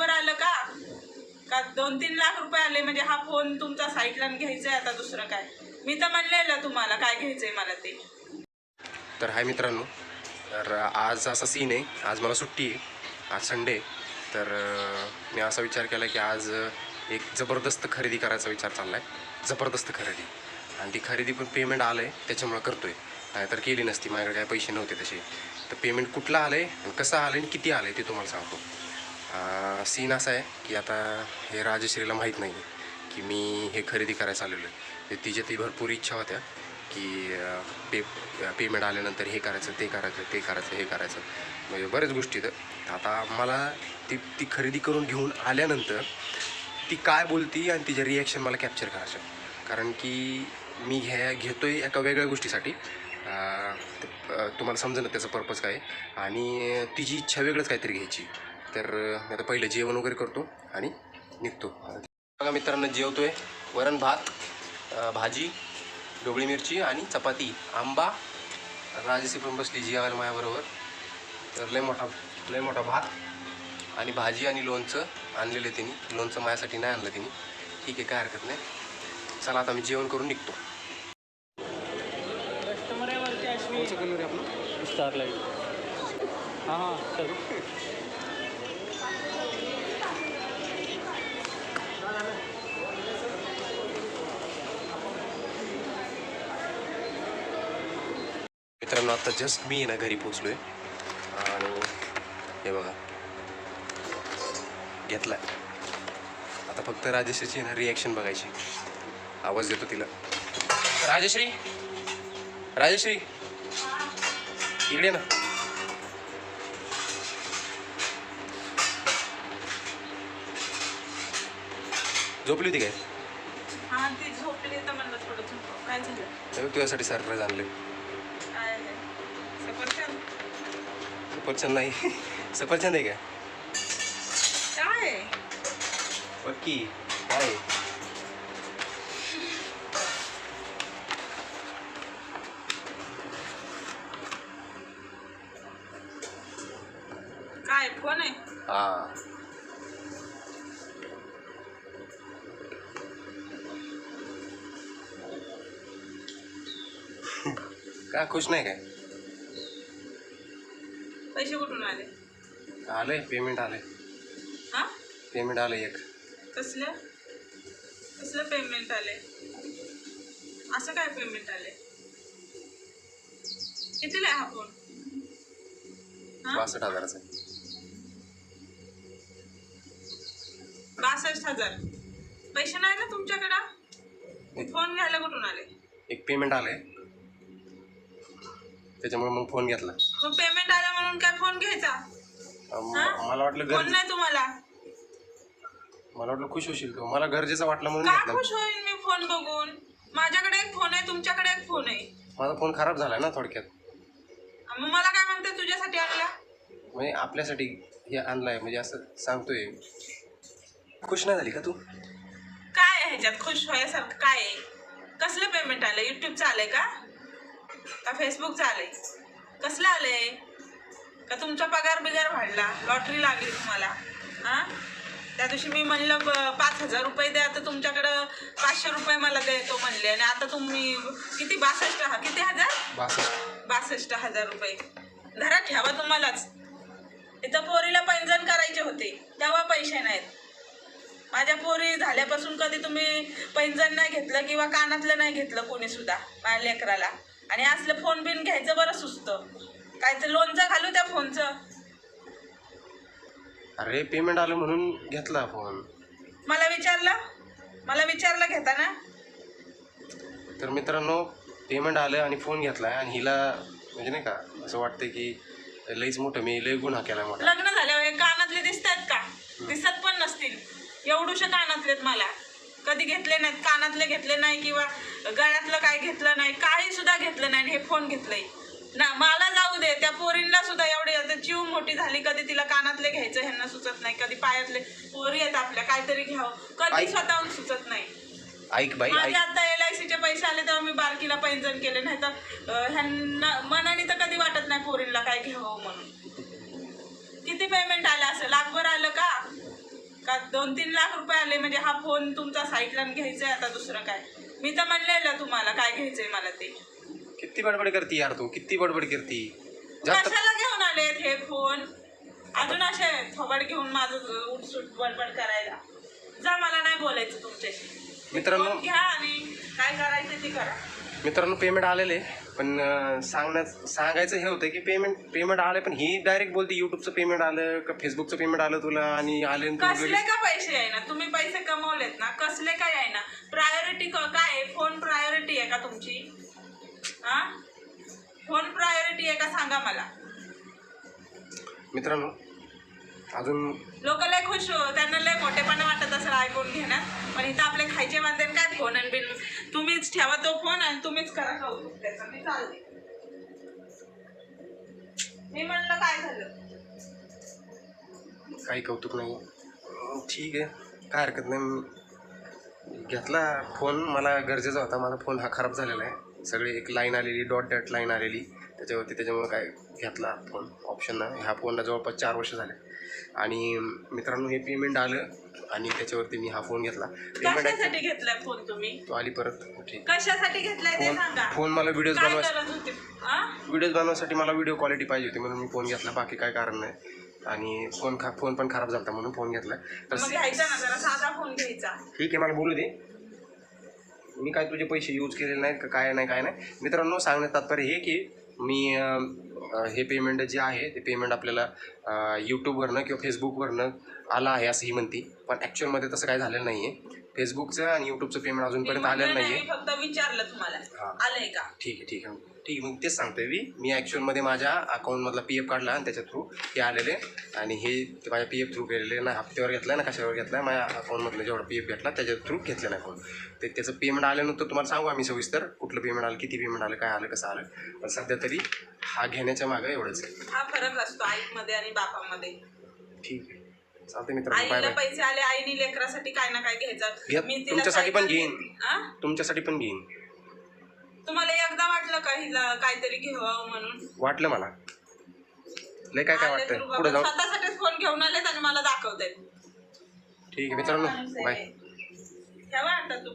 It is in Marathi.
लाखभर आलं का? का दोन तीन लाख रुपये आले? म्हणजे हा फोन तुमचा साईटला घ्यायचा आहे आता दुसरं काय? मी तर म्हणलेलं तुम्हाला काय घ्यायचंय मला ते. तर हाय मित्रांनो तर आज असा सीन आहे. आज मला सुट्टी आहे. आज संडे तर मी असा विचार केला की आज एक जबरदस्त खरेदी करायचा विचार चालला आहे जबरदस्त खरेदी. आणि ती खरेदी पण पेमेंट आलं आहे त्याच्यामुळं करतो आहे तर केली नसती. माझ्याकडे काय पैसे नव्हते तसे. तर पेमेंट कुठलं आलं आहे आणि कसं आलं आहे आणि किती आलं आहे ते तुम्हाला सांगतो. सीन असा आहे की आता हे राजश्रीला माहीत नाही की मी हे खरेदी करायला आलेलो आहे. तर तिच्या ती भरपूर इच्छा होत्या की पे पेमेंट आल्यानंतर हे करायचं ते करायचं ते करायचं हे करायचं. म्हणजे बऱ्याच गोष्टी तर आता मला ती ती खरेदी करून घेऊन आल्यानंतर ती काय बोलती आणि तिचे रिॲक्शन मला कॅप्चर करायचं कारण की मी घ्या घेतो आहे एका वेगळ्या गोष्टीसाठी. तुम्हाला समजेल त्याचा पर्पज काय आणि तिची इच्छा वेगळंच काहीतरी घ्यायची. तर मी आता पहिलं जेवण वगैरे करतो आणि निघतो. बघा मित्रांनो जेवतोय. वरण भात भाजी ढोबळी मिरची आणि चपाती. आंबा राजसी पण बसली जेवायला माझ्याबरोबर. तर लय मोठा लय मोठा भात आणि भाजी आणि लोणचं आणलेलं आहे तिने. लोणचं माझ्यासाठी नाही आणलं तिने. ठीक आहे काय हरकत नाही. चला आता मी जेवण करून निघतो. कस्टमर आहे वरती आहे लाइट हां हां मित्रांनो आता जस्ट मी ना घरी पोचलोय आणि हे बघा घेतलाय. आता फक्त राजश्रीची ना रिॲक्शन बघायची. आवाज देतो तिला. राजश्री! राजश्री! इकडे ना. झोपली होती काय? हा तुझ्यासाठी सरप्राईज आणले सफरचंद? सफरचंद नाही. सफरचंद आहे का? काय? पक्की. काय? काय फोन आहे? हा. का खुश नाही काय? पैसे कुठून आले? आलंय पेमेंट आलंय हा? पेमेंट आलंय एक. कसलं? कसलं पेमेंट आले? असं काय पेमेंट आले? कितीला आहे हा फोन हा? बासष्ट हजाराचं आहे. बासष्ट हजार. पैसे नाही ना तुमच्याकडं? फोन घ्यायला कुठून आले? एक पेमेंट आलंय त्याच्यामुळे मग फोन घेतला. मग पेमेंट आलं म्हणून काय फोन घ्यायचा? मला वाटलं फोन गरज नाही तुम्हाला? मला वाटलं खुश होशील तू. मला गरजेचं वाटलं म्हणून का घेतला. खुश होईल मी फोन बघून? माझ्याकडे एक फोन आहे तुमच्याकडे एक फोन आहे. माझा फोन खराब झालाय ना थोडक्यात. मग मला काय म्हणते तुझ्यासाठी आणला? म्हणजे आपल्यासाठी हे आणलाय म्हणजे असं सांगतोय. खुश नाही झाली का तू? काय आहे ह्याच्यात? खुश व्हायसारखं काय आहे? कसलं पेमेंट आलं युट्यूबचं आलंय का? का फेसबुकचं आलंय कसलं आलंय? का तुमचा पगार बिगार वाढला? लॉटरी लागली तुम्हाला? हां? त्या दिवशी मी म्हणलं पाच हजार रुपये द्या तर तुमच्याकडं पाचशे रुपये मला देतो म्हणले. आणि आता तुम्ही किती? बासष्ट हा किती हजार? बासष्ट. हजार रुपये. घरात ठेवा तुम्हालाच. इथं पोरीला पैंजण करायचे होते तेव्हा पैसे नाहीत. माझ्या पोरी झाल्यापासून कधी तुम्ही पैंजण नाही घेतलं किंवा कानातलं नाही घेतलं कोणी सुद्धा माझ्या लेकराला. आणि असलं फोन बिन घ्यायचं बरं सुचतं. काय ते लोणचं घालू त्या फोनचं अरे पेमेंट आलं म्हणून घेतला फोन मला विचारलं? मला विचारलं घेताना? तर मित्रांनो पेमेंट आलं आणि फोन घेतलाय आणि हिला म्हणजे नाही का असं वाटतंय की लईच मोठं मी लई गुन्हा केला मोठा. लग्न झाल्यावर हे कानातले दिसत आहेत का दिसत पण नसतील. एवढूशे कानातलेत मला. कधी घेतले नाहीत कानातले घेतले नाही किंवा गळ्यातलं काय घेतलं नाही काही सुद्धा घेतलं नाही आणि हे फोन घेतलंय. ना मला जाऊ दे त्या पोरींना सुद्धा एवढी आता चिव मोठी झाली कधी तिला कानातले घ्यायचं ह्यांना सुचत नाही कधी पायातले पोरी आहेत आपल्या काहीतरी घ्यावं कधी स्वतःहून सुचत नाही. ऐक बाई माझे आता एल आय सीचे पैसे आले तेव्हा मी बारकीला पैंजण केले नाही तर ह्यांना मनाने तर कधी वाटत नाही पोरींना काय घ्यावं म्हणून. किती पेमेंट आलं असं लाखभर आलं का? का दोन तीन लाख रुपये आले म्हणजे हा फोन तुमचा साईडला घ्यायचा आता दुसरं काय? मी तर म्हणलेलं तुम्हाला काय घ्यायचंय मला ते. किती बडबड करती यार तू? किती बडबड करती? जास्त कशाला घेऊन आलेत हे फोन? अजून असे थोबड घेऊन माझं उठसूट बडबड करायला. जा मला नाही बोलायचं तुमच्याशी. मित्रांनो- फोन घ्या आणि काय करायचं ते करा. मित्रांनो पेमेंट आलेले. पण अं, सांगण्यात सांगायचं हे होतं की पेमेंट पेमेंट आलं पण ही डायरेक्ट बोलते यूट्यूबचं पेमेंट आलं का फेसबुकचं पेमेंट आलं तुला आणि आले कसले का पैसे आहे ना तुम्ही पैसे कमवलेत ना कसले काय आहे ना प्रायोरिटी काय आहे? फोन प्रायोरिटी आहे का तुमची? हा फोन प्रायोरिटी आहे का? सांगा मला. मित्रांनो अजून लोक लय खुश हो त्यांना लय मोठेपणा वाटत असेल आयफोन घेण्यात. पण इथं आपले खायचे वांदे काय फोन आणि बिन तुम्हीच ठेवा तो फोन आणि तुम्हीच करा खाऊ त्याचा. मी चालले. मी म्हणलं काय झालं? काही कौतुक नाही. ठीक आहे. काय हरकत नाही. घेतला फोन मला गरजेचा होता. माझा फोन हा खराब झालेला आहे. सगळी एक लाईन आलेली डॉट डॉट लाईन आलेली. त्याच्यावरती त्याच्यामुळे काय घेतला फोन ऑप्शन ना ह्या फोनला जवळपास चार वर्ष झाले. आणि मित्रांनो हे पेमेंट आलं आणि त्याच्यावरती मी हा फोन घेतला. पेमेंट कशासाठी घेतलाय फोन तुम्ही? तो आली परत ठीक कशासाठी घेतलाय ते फोन सांगा. फोन मला व्हिडिओज काय बनवायचे गरज होती? व्हिडिओज बनवण्यासाठी मला व्हिडिओ क्वालिटी पाहिजे होती म्हणून मी फोन घेतला. बाकी काय कारण नाही. आणि फोन खा फोन पण खराब झाला म्हणून फोन घेतला. तर मग घ्यायचा ना जरा साधा फोन घ्यायचा. ठीक आहे मला बोलू दे. मी काय तुझे पैसे यूज केलेले नाहीत का? काय नाही काय नाही. मित्रांनो सांगण्यात तात्पर्य हे की मी हे पेमेंट जे आहे ते पेमेंट आपल्याला यूट्यूबवरनं किंवा फेसबुकवरनं आलं आहे असं ही म्हणती. पण ॲक्च्युअलमध्ये तसं काय झालेलं नाही आहे फेसबुकचं आणि यूट्यूबचं पेमेंट अजूनपर्यंत आलेलं नाही आहे फक्त विचारलं तुम्हाला. हा. ठीक आहे ठीक आहे. ठीक आहे मग तेच सांगतोय मी. मी ॲक्च्युअलमध्ये माझ्या अकाउंटमधला पी एफ काढला आणि त्याच्या थ्रू हे आलेले. आणि हे ते माझ्या पी एफ थ्रू केलेले ना हप्त्यावर घेतला ना कशावर घेतला माझ्या अकाउंटमधलं जेवढा पी एफ घेतला त्याच्या थ्रू घेतलं नाही फोन ते त्याचं पेमेंट आल्यानंतर तुम्हाला सांगू आम्ही सविस्तर कुठलं पेमेंट आलं किती पेमेंट आलं काय आलं कसं आलं. पण सध्या तरी हा घेण्याच्या मागं एवढंच आहे. हा फरक असतो आईमध्ये आणि बापामध्ये. ठीक आहे. चालते मित्रांनो बाय आईला बाय पैसे आले आईने लेकरासाठी काय ना काय घ्यायचं. तुमच्यासाठी पण घेईन. हा? तुमच्यासाठी पण घेईन. तुम्हाला एकदा वाटलं का हिला काहीतरी घ्यावं म्हणून? वाटलं मला. लय काय काय आले वाटतंय? तर पुढे बाबा. जाऊन स्वतःसाठीच फोन घेऊन आलेत आणि मला दाखवतायत. ठीक आहे मित्रांनो बाय ठेवा आता तू.